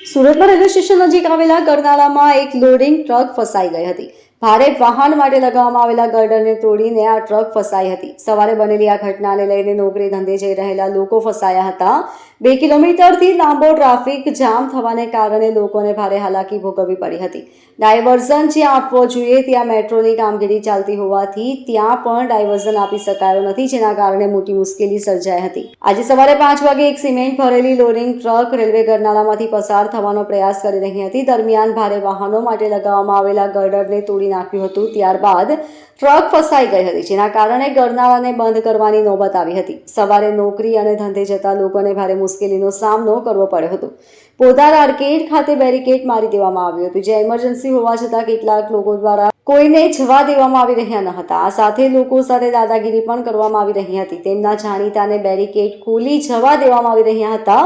સુરતમાં railway station નજીક આવેલા કરનાળામાં એક લોડિંગ ટ્રક ફસાઈ ગઈ હતી. ભારે વાહન માટે લગાવવામાં આવેલા ગર્ડરને તોડીને આ ટ્રક ફસાઈ હતી. સવારે બનેલી આ ઘટનાને લઈને નોકરી ધંધે જઈ રહેલા લોકો ફસાયા હતા. બે કિલોમીટરથી લાંબો ટ્રાફિક જામ થવાને કારણે લોકોને ભારે હાલાકી ભોગવવી પડી હતી. ડાયવર્ઝન જે આપવો જોઈએ, ત્યાં મેટ્રોની કામગીરી ચાલતી હોવાથી ત્યાં પણ ડાયવર્ઝન આપી શકાયો નથી, જેના કારણે મોટી મુશ્કેલી સર્જાઈ હતી. આજે સવારે પાંચ વાગે એક સિમેન્ટ ભરેલી લોડિંગ ટ્રક રેલવે ગરનાળામાંથી પસાર થવાનો પ્રયાસ કરી રહી હતી. દરમિયાન ભારે વાહનો માટે લગાવવામાં આવેલા ગર્ડરને તોડી નાખ્યું હતું. ત્યારબાદ ટ્રક ફસાઈ ગઈ હતી, જેના કારણે ગરનાળાને બંધ કરવાની નોબત આવી હતી. સવારે નોકરી અને ધંધે જતા લોકોને ભારે મુશ્કેલીનો સામનો કરવો પડ્યો હતો. પોદાર આર્કેડ ખાતે બેરિકેડ મારી દેવામાં આવ્યું હતું. જે ઇમરજન્સી હોવા છતાં કેટલાક લોકો દ્વારા કોઈને જવા દેવામાં આવી રહ્યા ન હતા. આ સાથે લોકો સાથે દાદાગીરી પણ કરવામાં આવી રહી હતી. તેમના જાણીતાને બેરિકેડ ખોલી જવા દેવામાં આવી રહ્યા હતા.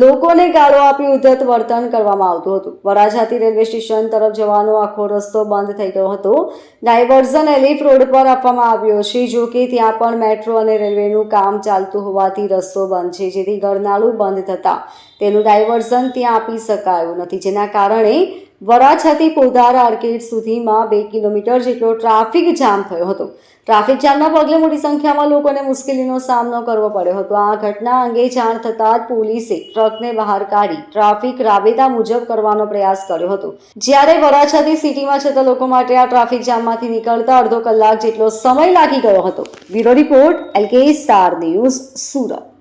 લોકોને ગાળો આપી ઉદ્ધત વર્તન કરવામાં આવતું હતું. વરાછાથી રેલવે સ્ટેશન તરફ જવાનો આખો રસ્તો બંધ થઈ ગયો હતો. ડાયવર્ઝન એલિફ રોડ પર આપવામાં આવ્યો છે. જો કે ત્યાં પણ મેટ્રો અને રેલવેનું કામ ચાલતું હોવાથી રસ્તો બંધ છે. જેથી ગરનાળું બંધ થતાં તેનું ડાયવર્ઝન ત્યાં આપી શકાયું નથી. જેના કારણે વરાછાથી પોદાર આર્કેડ સુધીમાં બે કિલોમીટર જેટલો ટ્રાફિક જામ થયો હતો. ટ્રાફિક જામના પગલે મોટી સંખ્યામાં લોકોને મુશ્કેલીનો સામનો કરવો પડ્યો હતો. આ ઘટના અંગે જાણ થતાં જ પોલીસે ટ્રકને બહાર કાઢી ટ્રાફિક રાબેતા મુજબ કરવાનો પ્રયાસ કર્યો હતો. જ્યારે વરાછાથી સિટીમાં જતા લોકો માટે આ ટ્રાફિક જામમાંથી નીકળતા અડધો કલાક જેટલો સમય લાગી ગયો હતો. Bureau report, LK star news, Surat.